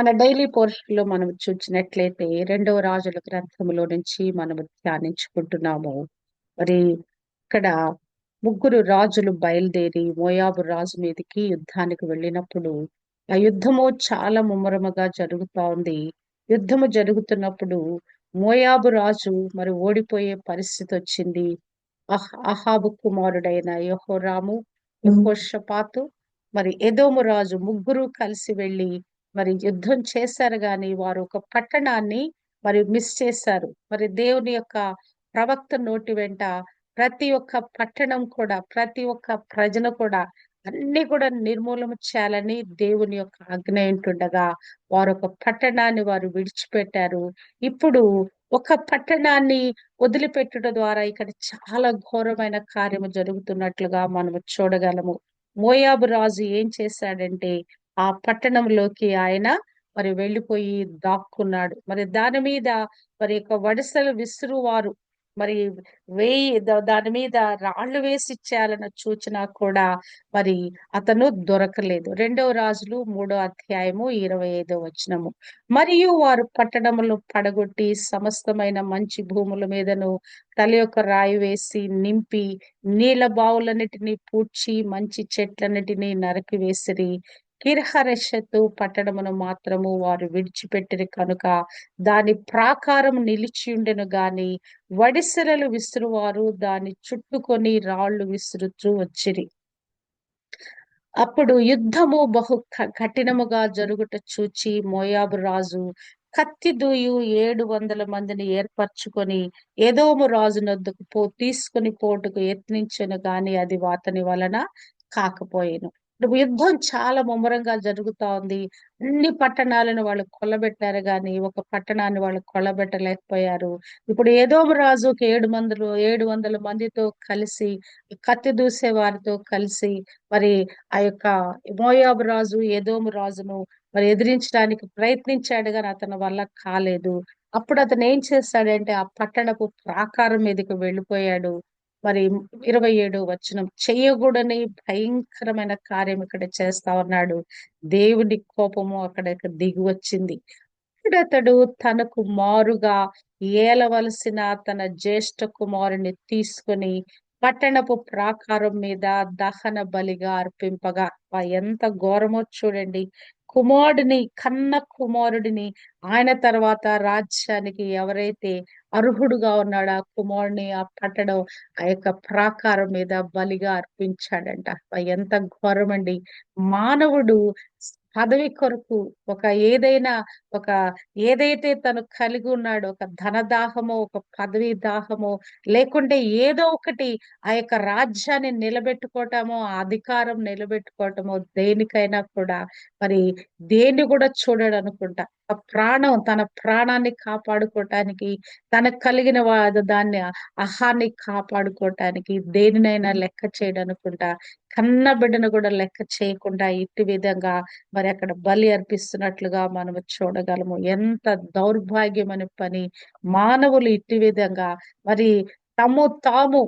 మన డైలీ పోర్షన్లో మనం చూసినట్లయితే రెండవ రాజుల గ్రంథములో నుంచి మనము ధ్యానించుకుంటున్నాము. మరి ఇక్కడ ముగ్గురు రాజులు బయలుదేరి మోయాబు రాజు మీదకి యుద్ధానికి వెళ్ళినప్పుడు ఆ యుద్ధము చాలా ముమ్మరముగా జరుగుతా ఉంది. యుద్ధము జరుగుతున్నప్పుడు మోయాబు రాజు మరి ఓడిపోయే పరిస్థితి వచ్చింది. అహాబు కుమారుడైన యహోరాము యహోషపాతు మరి ఎదోము రాజు ముగ్గురు కలిసి వెళ్ళి మరి యుద్ధం చేశారు కానీ వారు ఒక పట్టణాన్ని మరి మిస్ చేశారు. మరి దేవుని యొక్క ప్రవక్త నోటి వెంట ప్రతి ఒక్క పట్టణం కూడా ప్రతి ఒక్క ప్రజను కూడా అన్ని కూడా నిర్మూలన చేయాలని దేవుని యొక్క ఆజ్ఞ ఉంటుండగా వారు ఒక పట్టణాన్ని వారు విడిచిపెట్టారు. ఇప్పుడు ఒక పట్టణాన్ని వదిలిపెట్టుట ద్వారా ఇక్కడ చాలా ఘోరమైన కార్యము జరుగుతున్నట్లుగా మనము చూడగలము. మోయాబు రాజు ఏం చేశాడంటే ఆ పట్టణంలోకి ఆయన మరి వెళ్ళిపోయి దాక్కున్నాడు. మరి దాని మీద మరి యొక్క వడిసలు విసురువారు. మరి వేయి దాని మీద రాళ్ళు వేసి ఇచ్చేయాలన్న సూచన కూడా మరి అతను దొరకలేదు. రెండవ రాజులు మూడో అధ్యాయము ఇరవై ఐదో వచనము. మరియు వారు పట్టణములు పడగొట్టి సమస్తమైన మంచి భూముల మీదను తల యొక్క రాయి వేసి నింపి నీళ్ళ బావులన్నిటినీ పూడ్చి మంచి చెట్లన్నిటినీ నరికి వేసిరి. కిర్హరెషతు పట్టణమును మాత్రము వారు విడిచిపెట్టిరి కనుక దాని ప్రాకారం నిలిచి ఉండెను గాని వడిసెలలు విసురువారు దాన్ని చుట్టుకొని రాళ్ళు విసురుతూ వచ్చిరి. అప్పుడు యుద్ధము బహు క- కఠినముగా జరుగుట చూచి మోయాబు రాజు కత్తి దూయు ఏడు వందల మందిని ఏర్పరచుకొని ఏదోము రాజు నొద్దుకు పో తీసుకుని పోటుకు యత్నించను గాని అది వాతని వలన కాకపోయేను. యుద్ధం చాలా ముమ్మరంగా జరుగుతా ఉంది. అన్ని పట్టణాలను వాళ్ళు కొల్లబెట్టారు కానీ ఒక పట్టణాన్ని వాళ్ళు కొల్లబెట్టలేకపోయారు. ఇప్పుడు ఏదో రాజుకి ఏడు మందులు ఏడు వందల మందితో కలిసి కత్తి దూసే వారితో కలిసి మరి ఆ యొక్క మోయాబు రాజు ఏదోము రాజును మరి ఎదిరించడానికి ప్రయత్నించాడు కానీ అతని వల్ల కాలేదు. అప్పుడు అతను ఏం చేస్తాడంటే ఆ పట్టణపు ప్రాకారం మీదకి వెళ్ళిపోయాడు. మరి ఇరవై ఏడు వచనం చేయకూడని భయంకరమైన కార్యం ఇక్కడ చేస్తా ఉన్నాడు. దేవుని కోపము అక్కడ దిగి వచ్చింది. అతడు తనకు మారుగా ఏలవలసిన తన జ్యేష్ఠ కుమారుని తీసుకొని పట్టణపు ప్రాకారం మీద దహన బలిగా అర్పింపగా. ఎంత ఘోరమో చూడండి. కుమారుడిని కన్న కుమారుడిని ఆయన తర్వాత రాజ్యానికి ఎవరైతే అర్హుడుగా ఉన్నాడో ఆ కుమారుని ఆ పట్టడం ఆ యొక్క ప్రాకారం మీద బలిగా అర్పించాడంట. ఎంత ఘోరమండి. మానవుడు పదవి కొరకు ఒక ఏదైనా ఒక ఏదైతే తను కలిగి ఉన్నాడో ఒక ధనదాహమో ఒక పదవి దాహమో లేకుంటే ఏదో ఒకటి ఆ యొక్క రాజ్యాన్ని నిలబెట్టుకోవటమో అధికారం నిలబెట్టుకోవటమో దేనికైనా కూడా మరి దేన్ని కూడా చూడడు అనుకుంటా. ఆ ప్రాణం తన ప్రాణాన్ని కాపాడుకోవటానికి తనకు కలిగిన వా- దాన్ని అహాన్ని కాపాడుకోవటానికి దేనినైనా లెక్క చేయడం అనుకుంటా. కన్న బిడ్డను కూడా లెక్క చేయకుండా ఇట్టి విధంగా మరి అక్కడ బలి అర్పిస్తున్నట్లుగా మనం చూడగలము. ఎంత దౌర్భాగ్యమైన పని మానవులు ఇట్టి విధంగా మరి తము తాము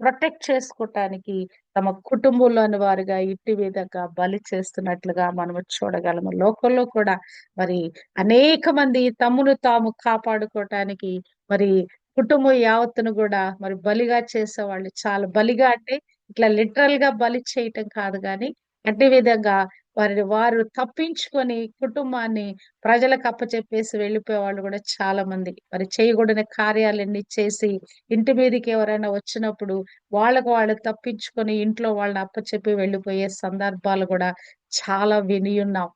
ప్రొటెక్ట్ చేసుకోవటానికి తమ కుటుంబంలోని వారిగా ఇట్టి విధంగా బలి చేస్తున్నట్లుగా మనం చూడగలము. లోకంలో కూడా మరి అనేక మంది తమను తాము కాపాడుకోవటానికి మరి కుటుంబం యావత్తును కూడా మరి బలిగా చేసేవాళ్ళు చాలా బలిగా అంటే ఇట్లా లిటరల్గా బలి చేయటం కాదు కానీ అట్టి విధంగా వారి వారు తప్పించుకొని కుటుంబాన్ని ప్రజలకు అప్పచెప్పేసి వెళ్ళిపోయే వాళ్ళు కూడా చాలా మంది. మరి చేయకూడని కార్యాలన్నీ చేసి ఇంటి మీదకి ఎవరైనా వచ్చినప్పుడు వాళ్ళకు వాళ్ళు తప్పించుకొని ఇంట్లో వాళ్ళని అప్పచెప్పి వెళ్ళిపోయే సందర్భాలు కూడా చాలా విని ఉన్నాం.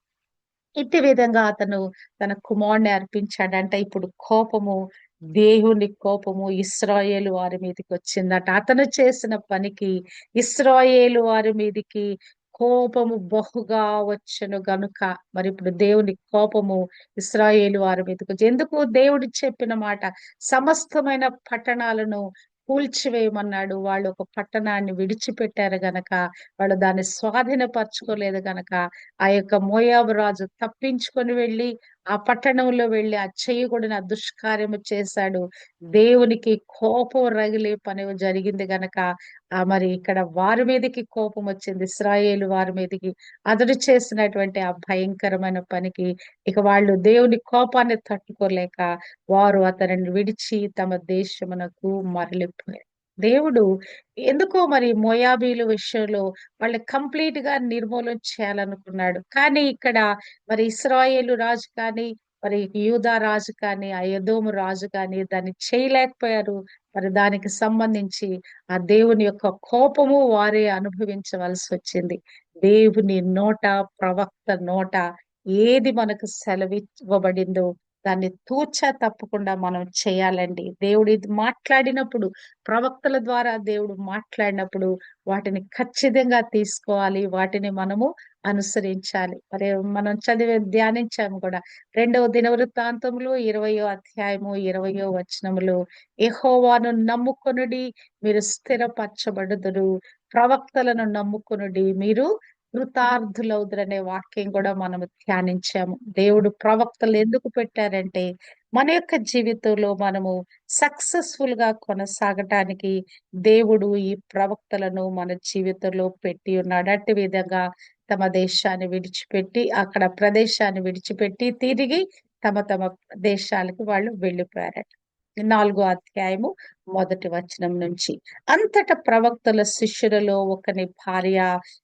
ఇట్టి విధంగా అతను తన కుమారుని అర్పించాడంటే. ఇప్పుడు కోపము దేవుని కోపము ఇస్రాయేలు వారి మీదకి వచ్చిందట. అతను చేసిన పనికి ఇస్రాయేలు వారి మీదకి కోపము బహుగా వచ్చను గనుక. మరి ఇప్పుడు దేవుని కోపము ఇస్రాయేలు వారి మీదకి వచ్చి ఎందుకు దేవుడు చెప్పిన మాట? సమస్తమైన పట్టణాలను కూల్చివేయమన్నాడు. వాళ్ళు ఒక పట్టణాన్ని విడిచిపెట్టారు గనక. వాళ్ళు దాన్ని స్వాధీనపరచుకోలేదు గనక. ఆ యొక్క మోయాబు రాజు తప్పించుకొని వెళ్ళి ఆ పట్టణంలో వెళ్ళి ఆ చేయకూడని ఆ దుష్కార్యము చేశాడు. దేవునికి కోపం రగిలే పని జరిగింది గనక ఆ మరి ఇక్కడ వారి మీదకి కోపం వచ్చింది. ఇస్రాయేలు వారి మీదకి అతడు చేసినటువంటి ఆ భయంకరమైన పనికి ఇక వాళ్ళు దేవుని కోపాన్ని తట్టుకోలేక వారు అతనిని విడిచి తమ దేశమునకు మరలిపోయారు. దేవుడు ఎందుకో మరి మోయాబీల విషయంలో వాళ్ళు కంప్లీట్గా నిర్మూలన చేయాలనుకున్నాడు. కానీ ఇక్కడ మరి ఇస్రాయేలు రాజు కానీ మరి యూదా రాజు కానీ ఆ యదోము రాజు కానీ దాన్ని చేయలేకపోయారు. మరి దానికి సంబంధించి ఆ దేవుని యొక్క కోపము వారే అనుభవించవలసి వచ్చింది. దేవుని నోట ప్రవక్త నోట ఏది మనకు సెలవివ్వబడిందో దాన్ని తూచ తప్పకుండా మనం చేయాలండి. దేవుడు ఇది మాట్లాడినప్పుడు ప్రవక్తల ద్వారా దేవుడు మాట్లాడినప్పుడు వాటిని ఖచ్చితంగా తీసుకోవాలి. వాటిని మనము అనుసరించాలి. మరి మనం చదివే ధ్యానించాము కూడా. రెండవ దినవృత్తాంతములు ఇరవయో అధ్యాయము ఇరవయో వచనములు. ఎహోవాను నమ్ముకొనుడి మీరు స్థిరపరచబడుదురు. ప్రవక్తలను నమ్ముకొనుడి మీరు కృతార్థులవుదురనే వాక్యం కూడా మనము ధ్యానించాము. దేవుడు ప్రవక్తలు ఎందుకు పెట్టారంటే మన యొక్క జీవితంలో మనము సక్సెస్ఫుల్గా కొనసాగటానికి దేవుడు ఈ ప్రవక్తలను మన జీవితంలో పెట్టి ఉన్నాడు. అట్టి విధంగా తమ దేశాన్ని విడిచిపెట్టి అక్కడ ప్రదేశాన్ని విడిచిపెట్టి తిరిగి తమ తమ దేశాలకు వాళ్ళు వెళ్ళిపోయారట. నాలుగో అధ్యాయము మొదటి వచనం నుంచి. అంతట ప్రవక్తల శిష్యులలో ఒకని భార్య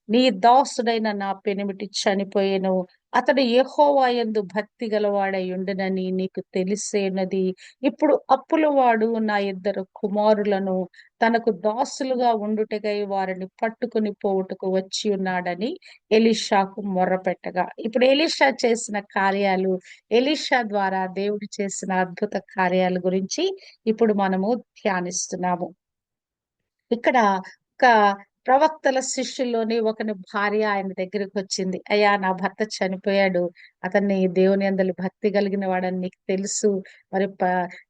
నీ దాసుడైన నా పెనిమిటి చనిపోయేను. అతడు యెహోవా యందు భక్తి గలవాడై ఉండునని నీకు తెలిసేనది. ఇప్పుడు అప్పులవాడు నా ఇద్దరు కుమారులను తనకు దాసులుగా ఉండుటకై వారిని పట్టుకుని పోవుటకు వచ్చి ఉన్నాడని ఎలీషాకు మొర్రపెట్టగా. ఇప్పుడు ఎలీషా చేసిన కార్యాలు ఎలీషా ద్వారా దేవుడు చేసిన అద్భుత కార్యాల గురించి ఇప్పుడు మనము ధ్యానిస్తున్నాము. ఇక్కడ ఒక ప్రవక్తల శిష్యుల్లోని ఒకని భార్య ఆయన దగ్గరికి వచ్చింది. అయ్యా నా భర్త చనిపోయాడు. అతన్ని దేవుని అందరి భక్తి కలిగిన వాడని నీకు తెలుసు. మరి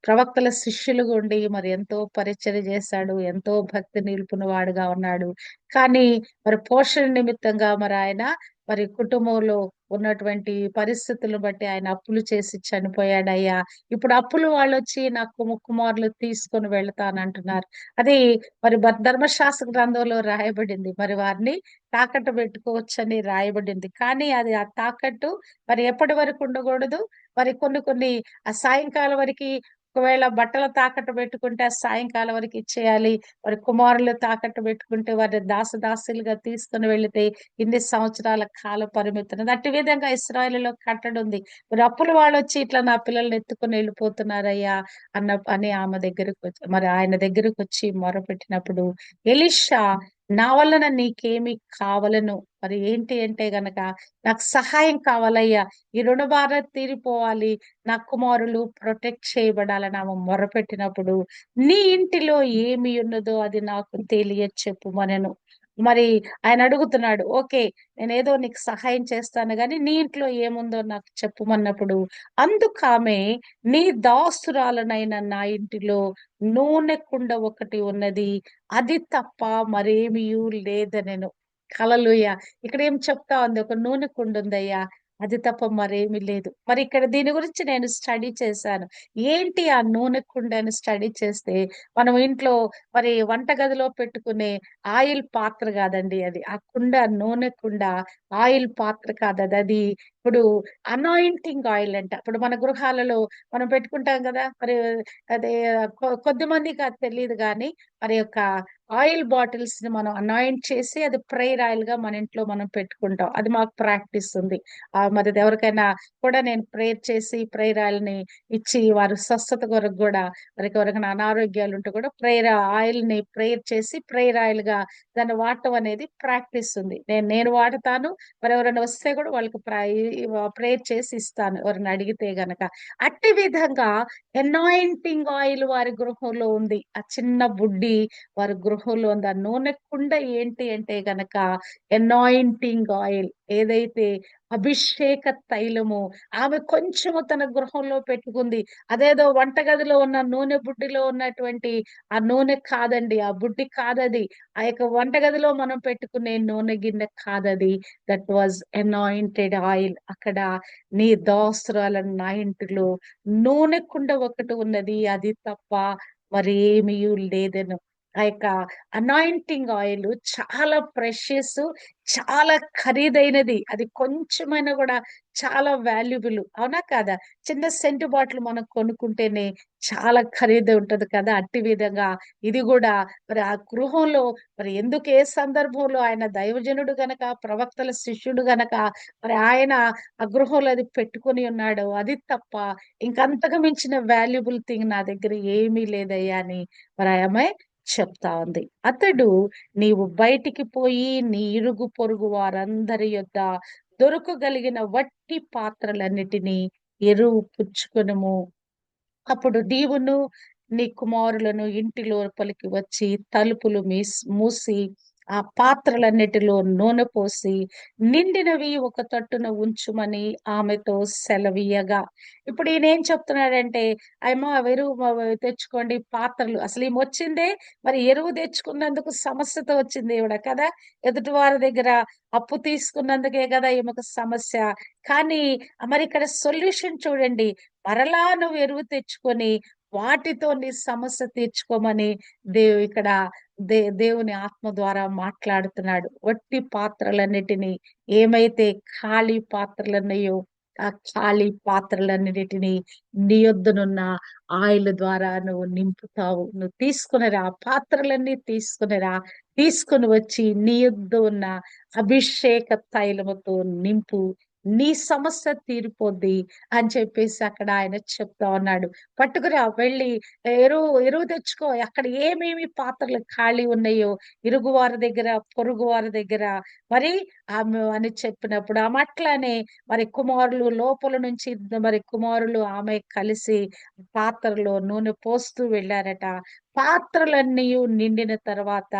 ప్రవక్తల శిష్యులుగా ఉండి మరి ఎంతో పరిచయం చేశాడు. ఎంతో భక్తి నిలుపున వాడుగా ఉన్నాడు. కానీ మరి పోషణ నిమిత్తంగా మరి ఆయన మరి కుటుంబంలో ఉన్నటువంటి పరిస్థితులను బట్టి ఆయన అప్పులు చేసి చనిపోయాడయ్యా. ఇప్పుడు అప్పులు వాళ్ళు వచ్చి నాకు కుమారులు తీసుకొని వెళతానంటున్నారు. అది మరి ధర్మశాస్త్ర గ్రంథంలో రాయబడింది. మరి వారిని తాకట్టు పెట్టుకోవచ్చని రాయబడింది. కానీ అది ఆ తాకట్టు మరి ఎప్పటి వరకు ఉండకూడదు? మరి కొన్ని కొన్ని ఆ సాయంకాలం వరకు ఒకవేళ బట్టలు తాకట్టు పెట్టుకుంటే ఆ సాయంకాలం వరకు ఇచ్చేయాలి. వారి కుమారులు తాకట్టు పెట్టుకుంటే వారిని దాసదాసులుగా తీసుకుని వెళితే ఇన్ని సంవత్సరాల కాల పరిమితి అట్టి విధంగా ఇస్రాయల్లో కట్టడి ఉంది. మరి అప్పులు వాళ్ళు వచ్చి ఇట్లా నా పిల్లల్ని ఎత్తుకుని వెళ్ళిపోతున్నారయ్యా అన్న అని ఆమె దగ్గరకు వచ్చి మరి ఆయన దగ్గరకు వచ్చి మొరపెట్టినప్పుడు ఎలిషా నా వలన నీకేమి కావలను. మరి ఏంటి అంటే గనక నాకు సహాయం కావాలయ్యా. ఈ రుణభారం తీరిపోవాలి. నా కుమారులు ప్రొటెక్ట్ చేయబడాలని ఆమె మొరపెట్టినప్పుడు నీ ఇంటిలో ఏమి ఉన్నదో అది నాకు తెలియ చెప్పుమనెను మరి ఆయన అడుగుతున్నాడు ఓకే నేను ఏదో నీకు సహాయం చేస్తాను కానీ నీ ఇంట్లో ఏముందో నాకు చెప్పుమన్నప్పుడు ఆమె నీ దాసురాలనైన నా ఇంటిలో నూనె కుండ ఒకటి ఉన్నది అది తప్ప మరేమీ లేదనెను. కలలుయ ఇక్కడ ఏం చెప్తా ఉంది? ఒక నూనె కుండ ఉందయ్యా. అది తప్ప మరేమీ లేదు. మరి ఇక్కడ దీని గురించి నేను స్టడీ చేశాను. ఏంటి ఆ నూనె కుండని స్టడీ చేస్తే మనం ఇంట్లో మరి వంటగదిలో పెట్టుకునే ఆయిల్ పాత్ర కాదండి అది. ఆ కుండ నూనె కుండ ఆయిల్ పాత్ర కాదు అది అది ఇప్పుడు అనాయింటింగ్ ఆయిల్ అంట. ఇప్పుడు మన గృహాలలో మనం పెట్టుకుంటాం కదా మరి అదే కొద్ది మందికి అది తెలియదు కానీ మరి యొక్క ఆయిల్ బాటిల్స్ని మనం అనాయింట్ చేసి అది ప్రేయర్ ఆయిల్గా మన ఇంట్లో మనం పెట్టుకుంటాం. అది మాకు ప్రాక్టీస్ ఉంది. ఆ మరి ఎవరికైనా కూడా నేను ప్రేయర్ చేసి ప్రేయర్ ఆయిల్ని ఇచ్చి వారు స్వస్థత కొరకు కూడా వారికి ఎవరికైనా అనారోగ్యాలు ఉంటే కూడా ప్రేయర్ ఆయిల్ని ప్రేయర్ చేసి ప్రేయర్ ఆయిల్గా దాన్ని వాడటం అనేది ప్రాక్టీస్ ఉంది. నేను నేను వాడతాను. మరి ఎవరైనా వస్తే కూడా వాళ్ళకి ప్రేయర్ చేసి ఇస్తాను ఎవరిని అడిగితే గనక. అట్టి విధంగా ఎనాయింటింగ్ ఆయిల్ వారి గృహంలో ఉంది. ఆ చిన్న బుడ్డి వారి గృహంలో ఉంది. ఆ నూనె కుండ ఏంటి అంటే గనక ఎనాయింటింగ్ ఆయిల్ ఏదైతే అభిషేక తైలము ఆమె కొంచెము తన గృహంలో పెట్టుకుంది. అదేదో వంటగదిలో ఉన్న నూనె బుడ్డిలో ఉన్నటువంటి ఆ నూనె కాదండి ఆ బుడ్డి కాదది. ఆ యొక్క వంటగదిలో మనం పెట్టుకునే నూనె గిన్నె కాదది. దట్ వాజ్ అనాయింటెడ్ ఆయిల్ అక్కడ నీ దోస్త్రాల నా నూనె కుండ ఒకటి ఉన్నది. అది తప్ప మరి ఏమీ లేదను. ఆ యొక్క అనాయింటింగ్ ఆయిల్ చాలా ప్రెషియస్ చాలా ఖరీదైనది. అది కొంచెమైనా కూడా చాలా వాల్యుబుల్ అవునా కాదా? చిన్న సెంటు బాటిల్ మనం కొనుక్కుంటేనే చాలా ఖరీదు ఉంటది కదా? అట్టి విధంగా ఇది కూడా మరి ఆ గృహంలో మరి ఎందుకు ఏ సందర్భంలో ఆయన దైవజనుడు గనక ప్రవక్తల శిష్యుడు గనక మరి ఆయన ఆ గృహంలో అది పెట్టుకొని ఉన్నాడు అది తప్ప ఇంకంతకు మించిన వాల్యుబుల్ థింగ్ నా దగ్గర ఏమీ లేదయ్యా అని. మరి అమ్మాయి చెప్తా ఉంది. అతడు నీవు బయటికి పోయి నీ ఇరుగు పొరుగు వారందరి యొద్ద దొరకగలిగిన వట్టి పాత్రలన్నిటినీ ఎరువు పుచ్చుకొనుము. అప్పుడు నీవును నీ కుమారులను ఇంటి లోపలికి వచ్చి తలుపులు మూసి ఆ పాత్రలన్నిటిలో నూనె పోసి నిండినవి ఒక తట్టున ఉంచుమని ఆమెతో సెలవీయగా. ఇప్పుడు ఈయన ఏం చెప్తున్నాడంటే అమ్మా ఎరువు తెచ్చుకోండి పాత్రలు. అసలు ఈమె వచ్చిందే మరి ఎరువు తెచ్చుకున్నందుకు సమస్యతో వచ్చింది ఈవిడ కదా. ఎదుటి వారి దగ్గర అప్పు తీసుకున్నందుకే కదా ఈమెకు సమస్య. కానీ మరి ఇక్కడ సొల్యూషన్ చూడండి. మరలా నువ్వు ఎరువు తెచ్చుకొని వాటితో నీ సమస్య తీర్చుకోమని దేవు ఇక్కడ దే దేవుని ఆత్మ ద్వారా మాట్లాడుతున్నాడు. వట్టి పాత్రలన్నిటినీ ఏమైతే ఖాళీ పాత్రలున్నాయో ఆ ఖాళీ పాత్రలన్నిటిని నీ యొద్దనున్న ఆయిల్ ద్వారా నువ్వు నింపుతావు. నువ్వు తీసుకునిరా ఆ పాత్రలన్నీ తీసుకునిరా తీసుకుని వచ్చి నీ యొద్ద ఉన్న అభిషేక తైలముతో నింపు నీ సమస్య తీరిపోద్ది అని చెప్పేసి అక్కడ ఆయన చెప్తా ఉన్నాడు. పట్టుకురా వెళ్ళి ఎరువు ఎరువు తెచ్చుకో అక్కడ ఏమేమి పాత్రలు ఖాళీ ఉన్నాయో ఇరుగు వారి దగ్గర పొరుగు వారి దగ్గర. మరి ఆమె అని చెప్పినప్పుడు ఆమె అట్లానే మరి కుమారులు లోపల నుంచి మరి కుమారులు ఆమె కలిసి పాత్రలో నూనె పోస్తూ వెళ్ళారట. పాత్రలన్నీ నిండిన తర్వాత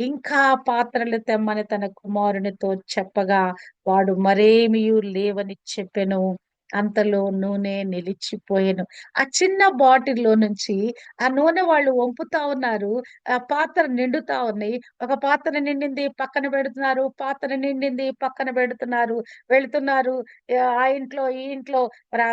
ఇంకా పాత్రలు తెమ్మని తన కుమారునితో చెప్పగా వాడు మరేమీ లేవని చెప్పెను. అంతలో నూనె నిలిచిపోయాను. ఆ చిన్న బాటిల్లో నుంచి ఆ నూనె వాళ్ళు వంపుతా ఉన్నారు ఆ పాత్ర నిండుతా ఉన్నాయి ఒక పాత్ర నిండింది పక్కన పెడుతున్నారు పాత్ర నిండింది పక్కన పెడుతున్నారు వెళ్తున్నారు. ఆ ఇంట్లో ఈ ఇంట్లో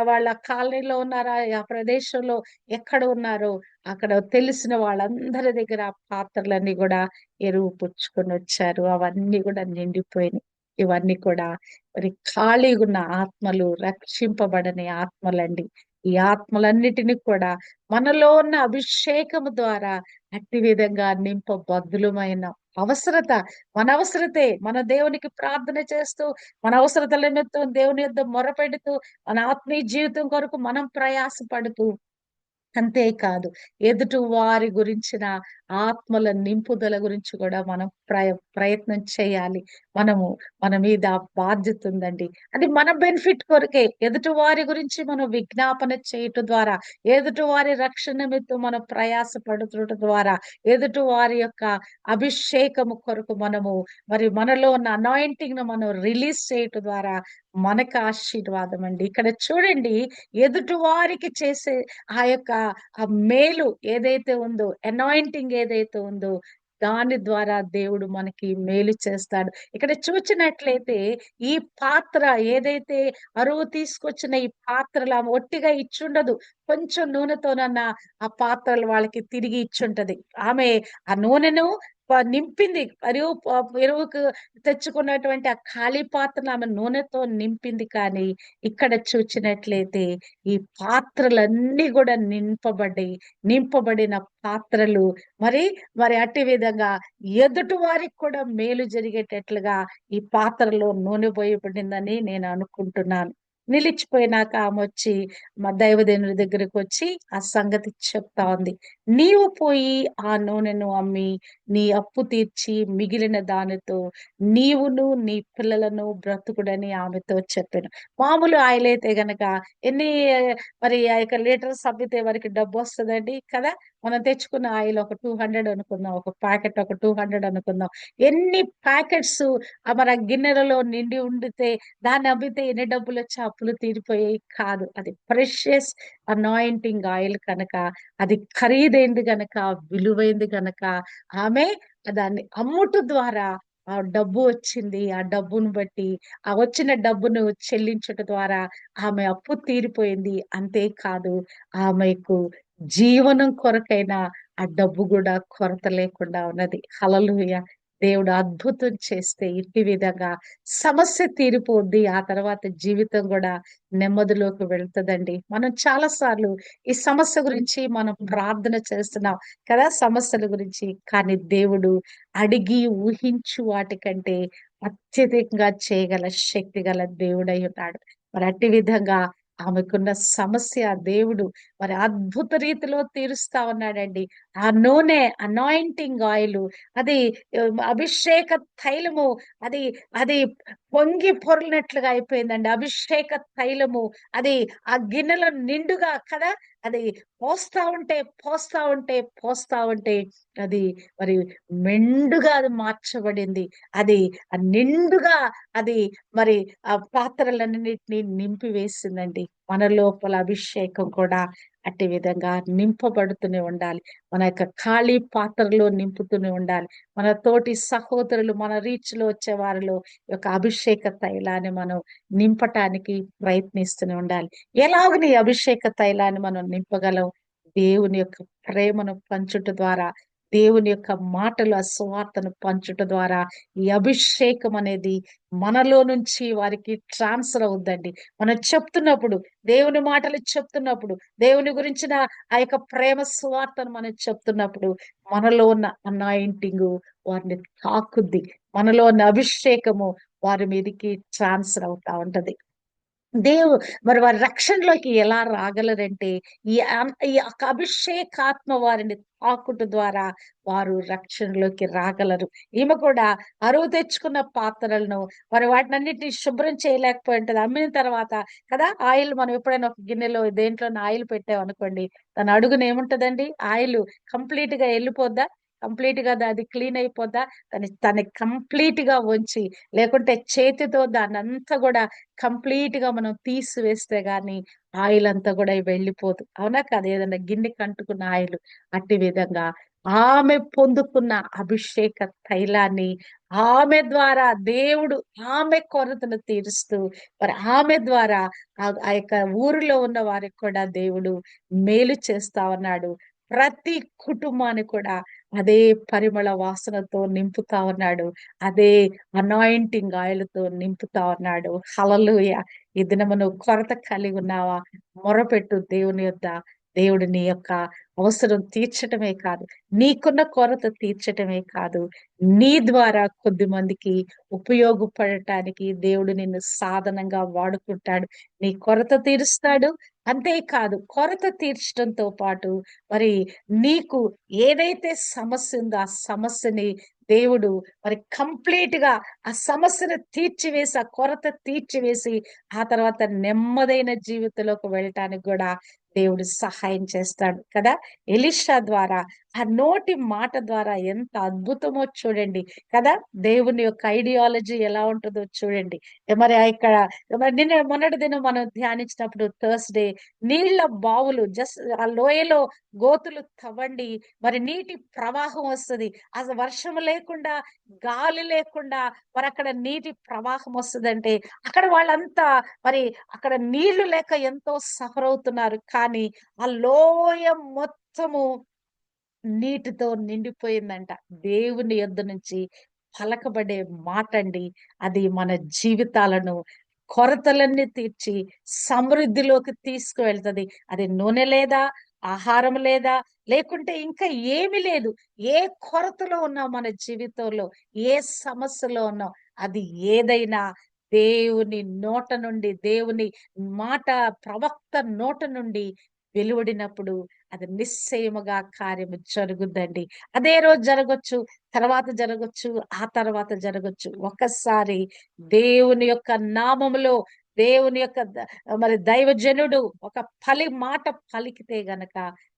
వాళ్ళ కాలనీలో ఉన్నారా ఆ ప్రదేశంలో ఎక్కడ ఉన్నారో అక్కడ తెలిసిన వాళ్ళందరి దగ్గర ఆ పాత్రలన్నీ కూడా ఎరువు పుచ్చుకొని వచ్చారు. అవన్నీ కూడా నిండిపోయినాయి. ఇవన్నీ కూడా మరి ఖాళీగా ఉన్న ఆత్మలు రక్షింపబడని ఆత్మలండి. ఈ ఆత్మలన్నిటిని కూడా మనలో ఉన్న అభిషేకము ద్వారా అట్టి విధంగా నింపబద్దులమైన అవసరత మన అవసరతే మన దేవునికి ప్రార్థన చేస్తూ మన అవసరతల నిమిత్తం దేవుని యొద్ద మొరపెడుతూ మన ఆత్మీయ జీవితం కొరకు మనం ప్రయాసపడుతూ అంతేకాదు ఎదుటి వారి గురించిన ఆత్మల నింపుదల గురించి కూడా మనం ప్రయ ప్రయత్నం చేయాలి. మనము మన మీద బాధ్యత ఉందండి. అది మన బెనిఫిట్ కొరకే. ఎదుటి వారి గురించి మనం విజ్ఞాపన చేయటం ద్వారా ఎదుటి వారి రక్షణ నిమిత్తం మనం ప్రయాస పడుతుండటం ద్వారా ఎదుటి వారి యొక్క అభిషేకము కొరకు మనము మరి మనలో ఉన్న అనాయింటింగ్ను మనం రిలీజ్ చేయటం ద్వారా మనకు ఆశీర్వాదం అండి. ఇక్కడ చూడండి ఎదుటి వారికి చేసే ఆ యొక్క ఆ మేలు ఏదైతే ఉందో అనాయింటింగ్ ఏదైతే ఉందో దాని ద్వారా దేవుడు మనకి మేలు చేస్తాడు. ఇక్కడ చూచినట్లయితే ఈ పాత్ర ఏదైతే అరువు తీసుకొచ్చిన ఈ పాత్రలు ఆమె ఒట్టిగా ఇచ్చుండదు. కొంచెం నూనెతోనన్న ఆ పాత్రలు వాళ్ళకి తిరిగి ఇచ్చుంటది. ఆమె ఆ నూనెను నింపింది. మరియు ఎరువుకు తెచ్చుకున్నటువంటి ఆ ఖాళీ పాత్రను ఆమె నూనెతో నింపింది కానీ ఇక్కడ చూచినట్లయితే ఈ పాత్రలన్నీ కూడా నింపబడి నింపబడిన పాత్రలు. మరి మరి అట్టి విధంగా ఎదుటి వారికి కూడా మేలు జరిగేటట్లుగా ఈ పాత్రలో నూనె పోయబడిందని నేను అనుకుంటున్నాను. నిలిచిపోయినాక ఆమె వచ్చి మా దైవదేనుడి దగ్గరకు వచ్చి ఆ సంగతి చెప్తా ఉంది. నీవు పోయి ఆ నూనెను అమ్మి నీ అప్పు తీర్చి మిగిలిన దానితో నీవును నీ పిల్లలను బ్రతుకుడని ఆమెతో చెప్పాను. మామూలు ఆయిల్ అయితే గనక ఎన్ని మరి ఆ యొక్క లీటర్స్ అమ్మితే వారికి డబ్బు వస్తుందండి కదా? మనం తెచ్చుకున్న ఆయిల్ ఒక టూ హండ్రెడ్ అనుకుందాం ఒక ప్యాకెట్ ఒక టూ హండ్రెడ్ అనుకుందాం. ఎన్ని ప్యాకెట్స్ మన గిన్నెలలో నిండి ఉండితే దాన్ని అమ్మితే ఎన్ని డబ్బులు వచ్చి అప్పులు తీరిపోయాయి కాదు. అది ప్రెషియస్ అనాయింటింగ్ ఆయిల్ కనుక అది ఖరీదైంది గనక విలువైంది గనక ఆమె దాన్ని అమ్ముట ద్వారా ఆ డబ్బు వచ్చింది. ఆ డబ్బును బట్టి ఆ వచ్చిన డబ్బును చెల్లించుట ద్వారా ఆమె అప్పు తీరిపోయింది. అంతేకాదు ఆమెకు జీవనం కొరకైన ఆ డబ్బు కూడా కొరత లేకుండా ఉన్నది. హలలుయ దేవుడు అద్భుతం చేస్తే ఇట్టి విధంగా సమస్య తీరిపోద్ది ఆ తర్వాత జీవితం కూడా నెమ్మదిలోకి వెళ్తుందండి. మనం చాలా సార్లు ఈ సమస్య గురించి మనం ప్రార్థన చేస్తున్నాం కదా సమస్యల గురించి. కానీ దేవుడు అడిగి ఊహించు వాటికంటే అత్యధికంగా చేయగల శక్తి గల దేవుడై ఉన్నాడు. మరి అట్టి విధంగా ఆమెకున్న సమస్య దేవుడు మరి అద్భుత రీతిలో తీరుస్తా ఉన్నాడండి. ఆ నూనె అనాయింటింగ్ ఆయిల్ అది అభిషేక తైలము అది అది పొంగి పొరలినట్లుగా అయిపోయిందండి. అభిషేక తైలము అది ఆ గిన్నెలో నిండుగా కదా అది పోస్తా ఉంటే పోస్తా ఉంటే పోస్తా ఉంటే అది మరి మెండుగా అది మార్చబడింది. అది నిండుగా అది మరి ఆ పాత్రలన్నిటినీ నింపివేసిందండి. మన లోపల అభిషేకం కూడా అట్టి విధంగా నింపబడుతూనే ఉండాలి. మన యొక్క ఖాళీ పాత్రలో నింపుతూనే ఉండాలి. మన తోటి సహోదరులు మన రీచ్లో వచ్చే వారిలో యొక్క అభిషేక తైలాన్ని మనం నింపటానికి ప్రయత్నిస్తూనే ఉండాలి. ఎలాగని ఈ అభిషేక తైలాన్ని మనం నింపగలం? దేవుని యొక్క ప్రేమను పంచుట ద్వారా దేవుని యొక్క మాటలు ఆ సువార్తను పంచుట ద్వారా ఈ అభిషేకం అనేది మనలో నుంచి వారికి ట్రాన్స్ఫర్ అవుద్దండి. మనం చెప్తున్నప్పుడు దేవుని మాటలు చెప్తున్నప్పుడు దేవుని గురించిన ఆ యొక్క ప్రేమ సువార్తను మనం చెప్తున్నప్పుడు మనలో ఉన్న అనాయింటింగ్ వారిని తాకుద్ది. మనలో ఉన్న అభిషేకము వారి మీదకి ట్రాన్స్ఫర్ అవుతా ఉంటది. దేవు మరి వారి రక్షణలోకి ఎలా రాగలరంటే ఈ ఈ అభిషేకాత్మ వారిని తాకుట ద్వారా వారు రక్షణలోకి రాగలరు. ఈమె కూడా అరువు తెచ్చుకున్న పాత్రలను మరి వాటిని అన్నిటిని శుభ్రం చేయలేకపోయి ఉంటది అమ్మిన తర్వాత కదా ఆయిల్ మనం ఎప్పుడైనా ఒక గిన్నెలో దేంట్లో ఆయిల్ పెట్టామనుకోండి తన అడుగున ఏముంటదండి ఆయిల్ కంప్లీట్గా వెళ్ళిపోద్దా? కంప్లీట్గా అది క్లీన్ అయిపోద్దా? దాన్ని దాన్ని కంప్లీట్గా ఉంచి లేకుంటే చేతితో దాన్ని అంతా కూడా కంప్లీట్గా మనం తీసివేస్తే గాని ఆయిల్ అంతా కూడా వెళ్ళిపోదు. అవునా కదా? ఏదైనా గిన్నెకి అంటుకున్న ఆయిల్ అట్టి విధంగా ఆమె పొందుకున్న అభిషేక తైలాన్ని ఆమె ద్వారా దేవుడు ఆమె కొరతను తీరుస్తూ మరి ఆమె ద్వారా ఆ ఆ యొక్క ఊరిలో ఉన్న వారికి కూడా దేవుడు మేలు చేస్తా ఉన్నాడు. ప్రతి కుటుంబాన్ని కూడా అదే పరిమళ వాసనతో నింపుతా ఉన్నాడు. అదే అనాయింటింగ్ ఆయిల్తో నింపుతా ఉన్నాడు. హలలుయ ఈ దినమును కొరత కలిగి ఉన్నావా? మొరపెట్టు దేవుని యొక్క దేవుడు నీ యొక్క అవసరం తీర్చటమే కాదు నీకున్న కొరత తీర్చటమే కాదు నీ ద్వారా కొద్ది మందికి ఉపయోగపడటానికి దేవుడు నిన్ను సాధనంగా వాడుకుంటాడు. నీ కొరత తీరుస్తాడు. అంతేకాదు కొరత తీర్చడంతో పాటు మరి నీకు ఏదైతే సమస్య ఉందో ఆ సమస్యని దేవుడు మరి కంప్లీట్గా ఆ సమస్యను తీర్చివేసి ఆ కొరత తీర్చివేసి ఆ తర్వాత నెమ్మదైన జీవితంలోకి వెళ్ళటానికి కూడా దేవుడు సహాయం చేస్తాడు కదా? ఎలిషా ద్వారా ఆ నోటి మాట ద్వారా ఎంత అద్భుతమో చూడండి. కదా? దేవుని యొక్క ఐడియాలజీ ఎలా ఉంటుందో చూడండి. మరి ఇక్కడ మరి నిన్న మొన్నటి దినం మనం ధ్యానించినప్పుడు థర్స్డే నీళ్ళ బావులు జస్ట్ ఆ లోయలో గోతులు తవ్వండి. మరి నీటి ప్రవాహం వస్తుంది. అసలు వర్షం లేకుండా గాలి లేకుండా మరి అక్కడ నీటి ప్రవాహం వస్తుందంటే అక్కడ వాళ్ళంతా మరి అక్కడ నీళ్ళు లేక ఎంతో సఫర్ అవుతున్నారు. కానీ ఆ లోయ మొత్తము నీటితో నిండిపోయిందంట. దేవుని యొద్ నుంచి పలకబడే మాట అండి అది మన జీవితాలను కొరతలన్నీ తీర్చి సమృద్ధిలోకి తీసుకువెళ్తుంది. అది నూనె లేదా ఆహారం లేదా లేకుంటే ఇంకా ఏమి లేదు. ఏ కొరతలో ఉన్నాం మన జీవితంలో? ఏ సమస్యలో ఉన్నాం అది ఏదైనా దేవుని నోట నుండి దేవుని మాట ప్రవక్త నోట నుండి వెలువడినప్పుడు అది నిశ్చయముగా కార్యము జరుగుద్దండి అదే రోజు జరగచ్చు తర్వాత జరగచ్చు ఆ తర్వాత జరగచ్చు. ఒక్కసారి దేవుని యొక్క నామములో దేవుని యొక్క మరి దైవజనుడు ఒక పలి మాట పలికితే గనక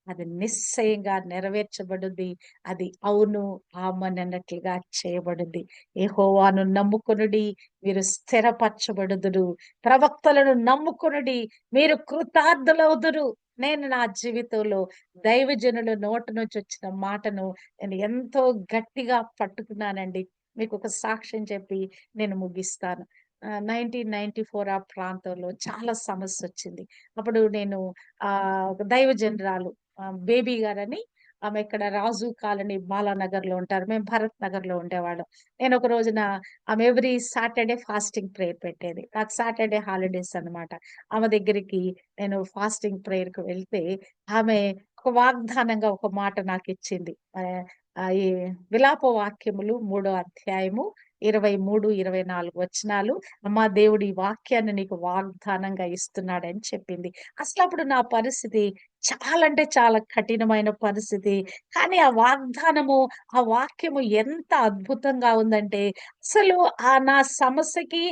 అది నిశ్చయంగా నెరవేర్చబడింది అది అవును ఆమని అన్నట్లుగా చేయబడింది ఏహోవాను నమ్ముకొనుడి మీరు స్థిరపరచబడుదురు. ప్రవక్తలను నమ్ముకొనుడి మీరు కృతార్థులవుదురు. నేను నా జీవితంలో దైవజనుల నోట నుంచి వచ్చిన మాటను నేను ఎంతో గట్టిగా పట్టుకున్నానండి. మీకు ఒక సాక్ష్యం చెప్పి నేను ముగిస్తాను. నైన్టీన్ నైన్టీ ఫోర్ ఆ ప్రాంతంలో చాలా సమస్య వచ్చింది. అప్పుడు నేను ఆ దైవజనరాలు బేబీ గారని ఆమె ఇక్కడ రాజు కాలనీ బాలానగర్లో ఉంటారు. మేము భరత్ నగర్లో ఉండేవాళ్ళం. నేను ఒక రోజున ఆమె ఎవ్రీ సాటర్డే ఫాస్టింగ్ ప్రేయర్ పెట్టేది. నాకు సాటర్డే హాలిడేస్ అన్నమాట. ఆమె దగ్గరికి నేను ఫాస్టింగ్ ప్రేయర్కు వెళ్తే ఆమె ఒక వాగ్దానంగా ఒక మాట నాకు ఇచ్చింది. ఈ విలాప వాక్యములు మూడో అధ్యాయము ఇరవై మూడు ఇరవై నాలుగు వచనాలు. అమ్మా దేవుడు ఈ వాక్యాన్ని నీకు వాగ్దానంగా ఇస్తున్నాడని చెప్పింది. అసలు అప్పుడు నా పరిస్థితి చాలా అంటే చాలా కఠినమైన పరిస్థితి. కానీ ఆ వాగ్దానము ఆ వాక్యము ఎంత అద్భుతంగా ఉందంటే అసలు ఆ నా సమస్యకి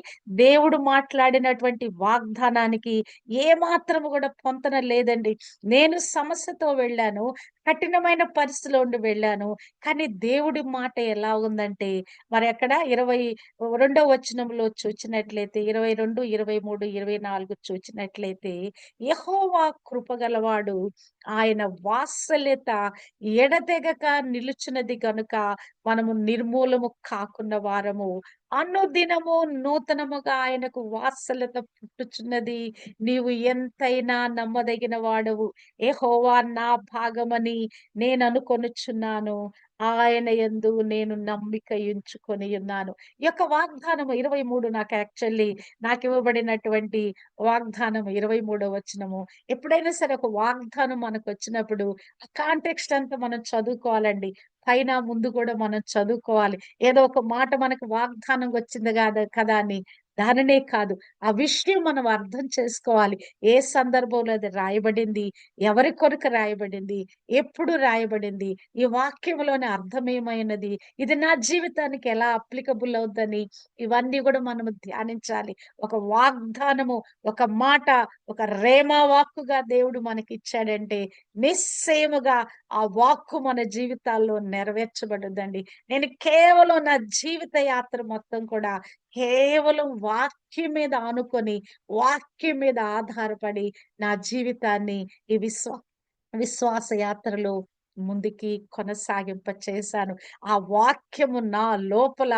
దేవుడు మాట్లాడినటువంటి వాగ్దానానికి ఏ మాత్రము కూడా పొంతన లేదండి. నేను సమస్యతో వెళ్ళాను కఠినమైన పరిస్థితిలో ఉండి వెళ్ళాను కానీ దేవుడి మాట ఎలా ఉందంటే మరి అక్కడ ఇరవై రెండో వచనంలో చూచినట్లయితే ఇరవై రెండు ఇరవై మూడు ఇరవై నాలుగు చూచినట్లయితే యహోవా కృపగలవాడు ఆయన వాత్సల్యత ఎడతెగక నిలుచున్నది గనుక మనము నిర్మూలము కాకుండా వారము. అనుదినము నూతనముగా ఆయనకు వాత్సల్యత పుట్టుచున్నది. నీవు ఎంతైనా నమ్మదగిన వాడవు. ఏహోవా నా భాగమని నేను అనుకొనుచున్నాను ఆయన యందు నేను నమ్మిక ఉంచుకొని ఉన్నాను. ఈ యొక్క వాగ్దానం ఇరవై మూడు నాకు యాక్చువల్లీ నాకు ఇవ్వబడినటువంటి వాగ్దానం ఇరవై మూడో వచ్చినము ఎప్పుడైనా సరే ఒక వాగ్దానం మనకు వచ్చినప్పుడు ఆ కాంటెక్స్ట్ అంతా మనం చదువుకోవాలండి. పైన ముందు కూడా మనం చదువుకోవాలి. ఏదో ఒక మాట మనకు వాగ్దానం వచ్చింది కాదు కదా అని దానినే కాదు ఆ విషయం మనం అర్థం చేసుకోవాలి. ఏ సందర్భంలో అది రాయబడింది? ఎవరి కొరకు రాయబడింది? ఎప్పుడు రాయబడింది? ఈ వాక్యంలోని అర్థం ఏమైనది? ఇది నా జీవితానికి ఎలా అప్లికబుల్ అవుతుందని ఇవన్నీ కూడా మనం ధ్యానించాలి. ఒక వాగ్దానము ఒక మాట ఒక రేమా వాక్కుగా దేవుడు మనకి ఇచ్చాడంటే నిస్సేమగా ఆ వాక్కు మన జీవితాల్లో నెరవేర్చబడుద్దండి. నేను కేవలం నా జీవిత యాత్ర మొత్తం కూడా కేవలం వాక్యం మీద ఆనుకొని వాక్యం మీద ఆధారపడి నా జీవితాన్ని ఈ విశ్వ విశ్వాస యాత్రలో ముందుకి కొనసాగింప చేశాను. ఆ వాక్యము నా లోపల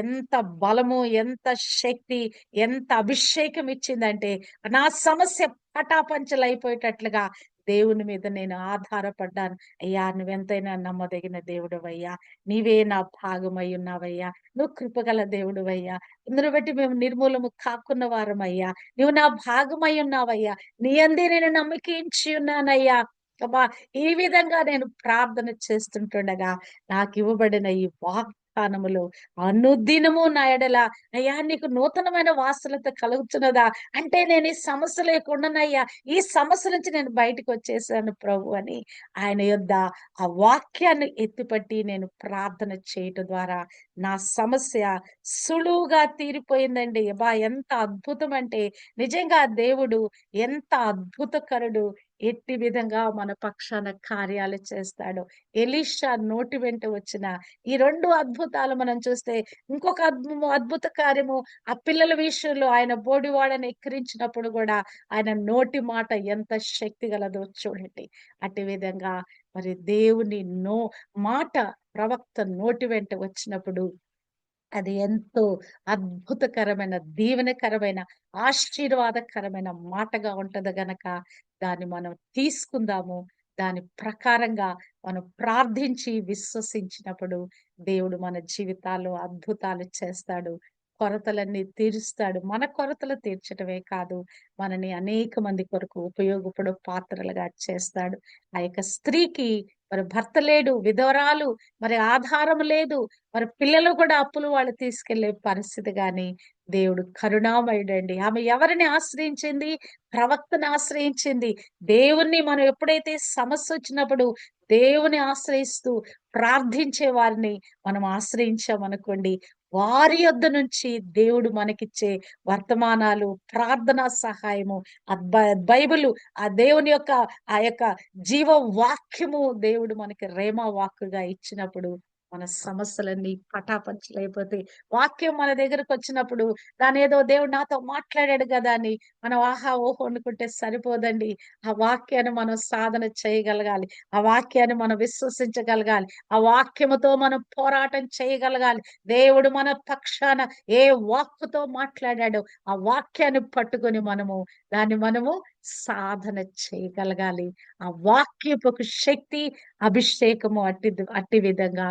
ఎంత బలము ఎంత శక్తి ఎంత అభిషేకం ఇచ్చిందంటే నా సమస్య పటాపంచలైపోయేటట్లుగా దేవుని మీద నేను ఆధారపడ్డాను. అయ్యా నువ్వెంతైనా నమ్మదగిన దేవుడు అయ్యా నీవే నా భాగమై ఉన్నావయ్యా. నువ్వు కృపగల దేవుడు అయ్యా ఇందును బట్టి మేము నిర్మూలము కాకున్న వారమయ్యా. నువ్వు నా భాగమై ఉన్నావయ్యా. నీ అందే నేను నమ్మకించి ఉన్నానయ్యా. అబ్బా ఈ విధంగా నేను ప్రార్థన చేస్తుంటుండగా నాకు ఇవ్వబడిన ఈ వాక్ వాగ్దానములు అనుదినము నా ఎడల అయ్యా నీకు నూతనమైన వాసనత కలుగుతున్నదా? అంటే నేను ఈ సమస్య లేకుండానయ్యా ఈ సమస్య నుంచి నేను బయటకు వచ్చేసాను ప్రభు అని ఆయన యొద్ద ఆ వాక్యాన్ని ఎత్తిపట్టి నేను ప్రార్థన చేయటం ద్వారా నా సమస్య సులువుగా తీరిపోయిందండి. బా ఎంత అద్భుతం అంటే నిజంగా దేవుడు ఎంత అద్భుతకరుడు ఎట్టి విధంగా మన పక్షాన కార్యాలు చేస్తాడు. ఎలీషా నోటి వెంట వచ్చిన ఈ రెండు అద్భుతాలు మనం చూస్తే ఇంకొక అద్భు అద్భుత కార్యము ఆ పిల్లల విషయంలో ఆయన బోడివాడని ఎక్కిరించినప్పుడు కూడా ఆయన నోటి మాట ఎంత శక్తి గలదో చూడండి. అట్టి విధంగా మరి దేవుని నో మాట ప్రవక్త నోటి వెంట వచ్చినప్పుడు అది ఎంతో అద్భుతకరమైన దీవెనకరమైన ఆశీర్వాదకరమైన మాటగా ఉంటది గనక దాన్ని మనం తీసుకుందాము. దాని ప్రకారంగా మనం ప్రార్థించి విశ్వసించినప్పుడు దేవుడు మన జీవితాల్లో అద్భుతాలు చేస్తాడు. కొరతలన్నీ తీరుస్తాడు. మన కొరతలు తీర్చడమే కాదు మనని అనేక మంది కొరకు ఉపయోగపడు పాత్రలుగా చేస్తాడు. ఆ యొక్క స్త్రీకి మరి భర్త లేడు విధవరాలు మరి ఆధారం లేదు. మరి పిల్లలు కూడా అప్పులు వాళ్ళు తీసుకెళ్ళే పరిస్థితి కానీ దేవుడు కరుణామయుడండి. ఆమె ఎవరిని ఆశ్రయించింది? ప్రవక్తను ఆశ్రయించింది. దేవుణ్ణి మనం ఎప్పుడైతే సమస్య వచ్చినప్పుడు దేవుని ఆశ్రయిస్తూ ప్రార్థించే వారిని మనం ఆశ్రయించామనుకోండి వారి యొద్ద నుంచి దేవుడు మనకిచ్చే వర్తమానాలు ప్రార్థనా సహాయము బైబిల్ ఆ దేవుని యొక్క ఆ యొక్క జీవ వాక్యము దేవుడు మనకి రేమ వాక్కుగా ఇచ్చినప్పుడు మన సమస్యలన్నీ పటాపంచలైపోతాయి. వాక్యం మన దగ్గరకు వచ్చినప్పుడు దాని ఏదో దేవుడు నాతో మాట్లాడాడు కదా అని మనం ఆహా ఓహో అనుకుంటే సరిపోదండి. ఆ వాక్యాన్ని మనం సాధన చేయగలగాలి. ఆ వాక్యాన్ని మనం విశ్వసించగలగాలి. ఆ వాక్యముతో మనం పోరాటం చేయగలగాలి. దేవుడు మన పక్షాన ఏ వాక్కుతో మాట్లాడాడో ఆ వాక్యాన్ని పట్టుకొని మనము దాన్ని మనము సాధన చేయగలగాలి. ఆ వాక్యపు ఒక శక్తి అభిషేకము అట్టి అట్టి విధంగా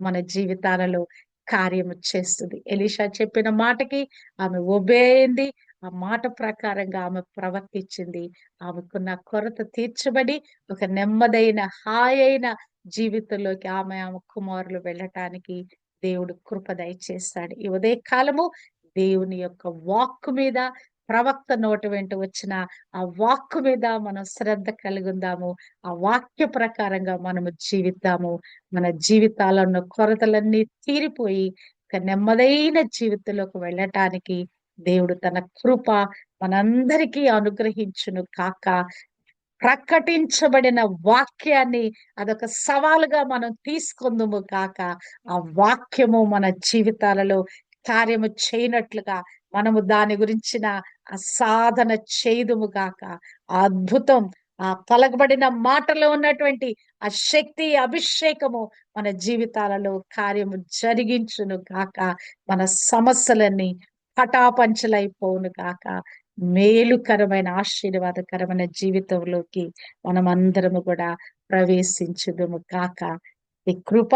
మన జీవితాలలో కార్యము చేస్తుంది. ఎలీషా చెప్పిన మాటకి ఆమె ఒబేయింది. ఆ మాట ప్రకారంగా ఆమె ప్రవర్తించింది. ఆమెకున్న కొరత తీర్చబడి ఒక నెమ్మదైన హాయైన జీవితంలోకి ఆమె ఆమె కుమారులు వెళ్ళటానికి దేవుడు కృప దయచేస్తాడు. ఈ ఉదయ కాలము దేవుని యొక్క వాక్కు మీద ప్రవక్త నోటి వెంట వచ్చిన ఆ వాక్కు మీద మనం శ్రద్ధ కలిగి ఉందాము ఆ వాక్య ప్రకారంగా మనము జీవిద్దాము. మన జీవితాల్లో ఉన్న కొరతలన్నీ తీరిపోయి ఒక నెమ్మదైన జీవితంలోకి వెళ్ళటానికి దేవుడు తన కృప మనందరికీ అనుగ్రహించును కాక. ప్రకటించబడిన వాక్యాన్ని అదొక సవాలుగా మనం తీసుకుందుము కాక. ఆ వాక్యము మన జీవితాలలో కార్యము చేయనట్లుగా మనము దాని గురించిన సాధన చేయుదుము గాక. ఆ అద్భుతం ఆ పలకబడిన మాటలో ఉన్నటువంటి ఆ శక్తి అభిషేకము మన జీవితాలలో కార్యము జరిగించును గాక. మన సమస్యలన్నీ పటాపంచలైపోవును గాక. మేలుకరమైన ఆశీర్వాదకరమైన జీవితంలోకి మనం అందరము కూడా ప్రవేశించుదుము కాక ఈ కృప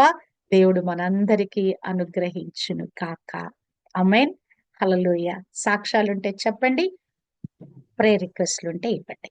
దేవుడు మనందరికీ అనుగ్రహించును కాక అమెన్ హలలోయ సాక్ష్యాలుంటే చెప్పండి ప్రే రిక్వెస్ట్లు ఉంటే ఇవ్వండి.